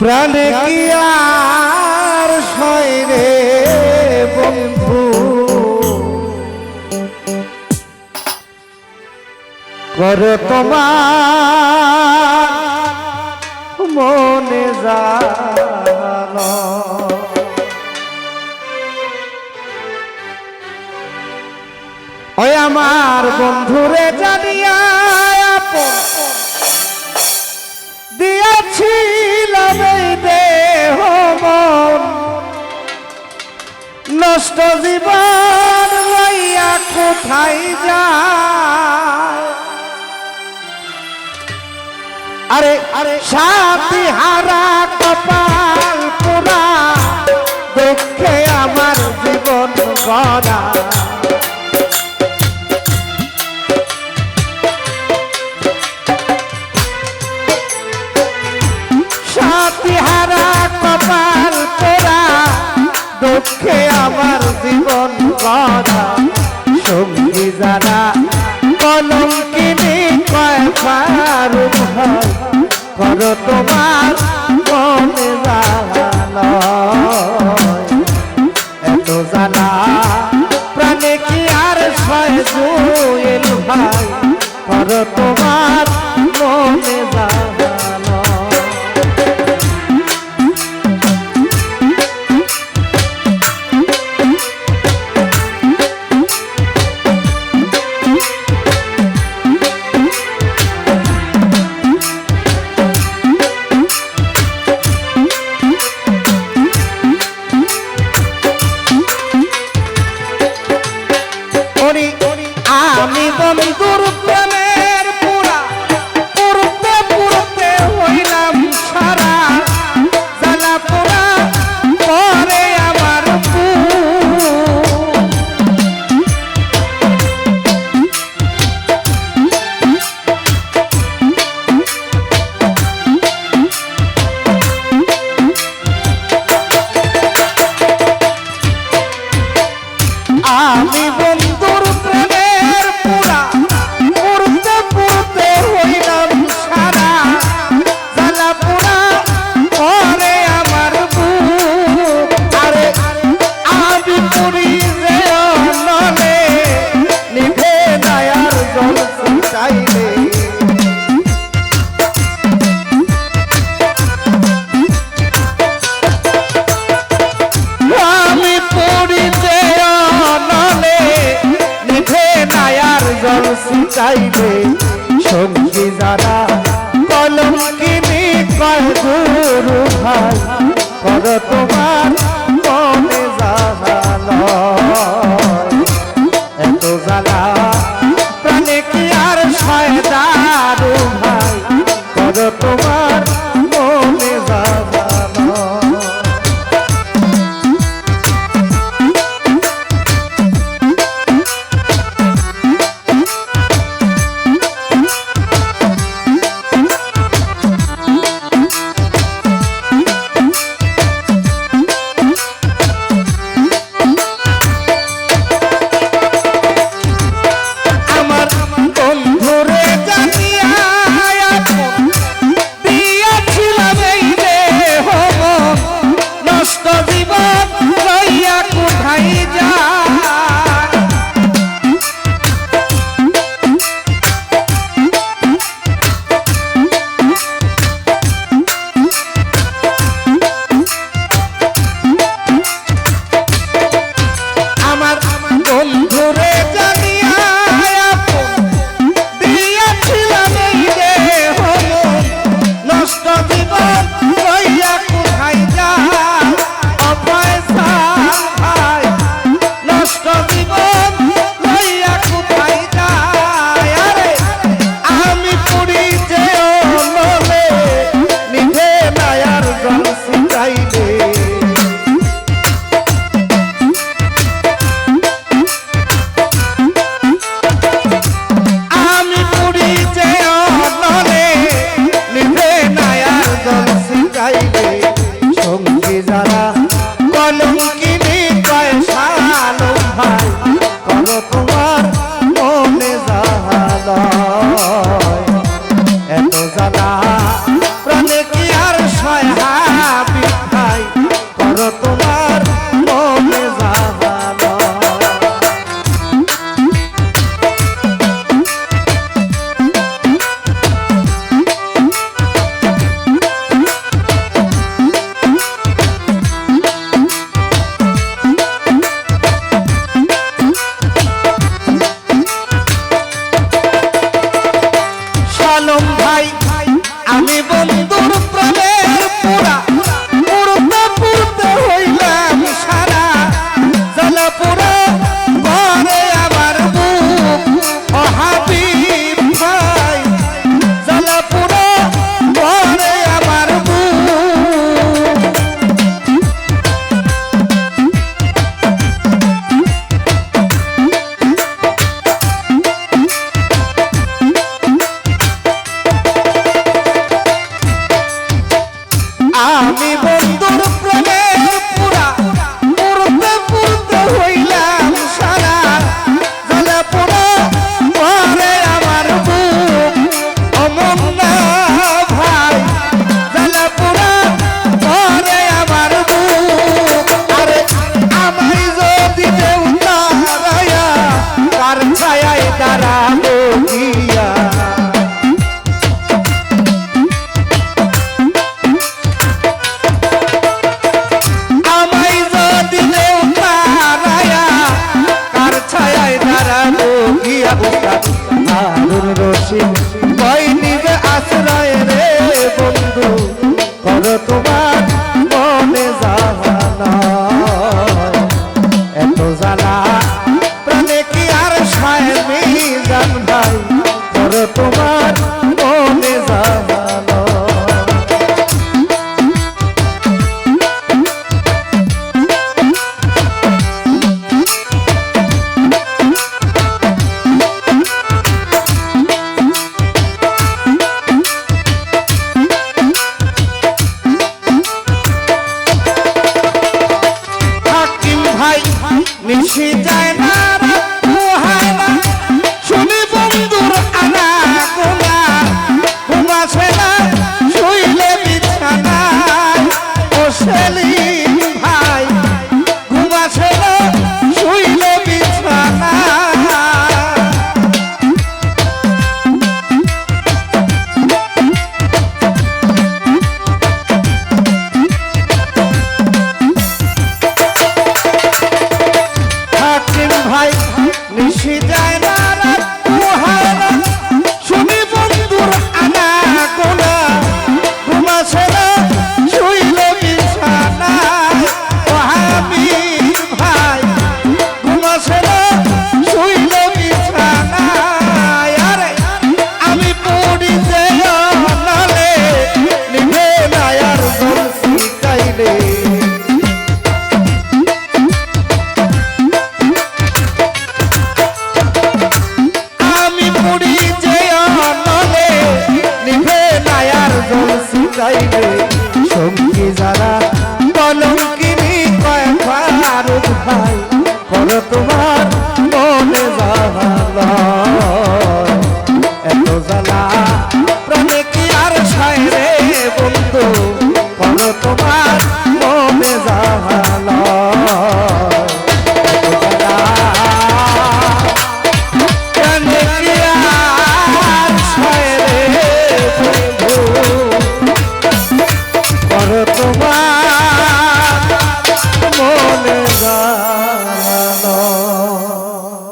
প্রাণে কি আর রে বন্ধু? করে তোমার মনে জানো। ওই আমার বন্ধুরে জানিয়া দিয়াছি নষ্ট জীবন লইয়া কোথায় যা আরে আরে, সাথী হারা কপাল পুরা দেখে আমার জীবন গড়া। হয় জুয়েল ভাই করো তোমার মনে যায়। চাইবে। সঙ্গী যারা আলম ভাই আমি বন্ধুর প্রেমে বাসি কই নিবে আশ্রয় রে বন্ধু কর তোমার মনে জানা এত জ্বালা, প্রাণে কি আর সায় জান ভাই? কর তোমার যাইবে সঙ্গী যারা কলঙ্কিনী কয় ফারুক ভাই করো তোমার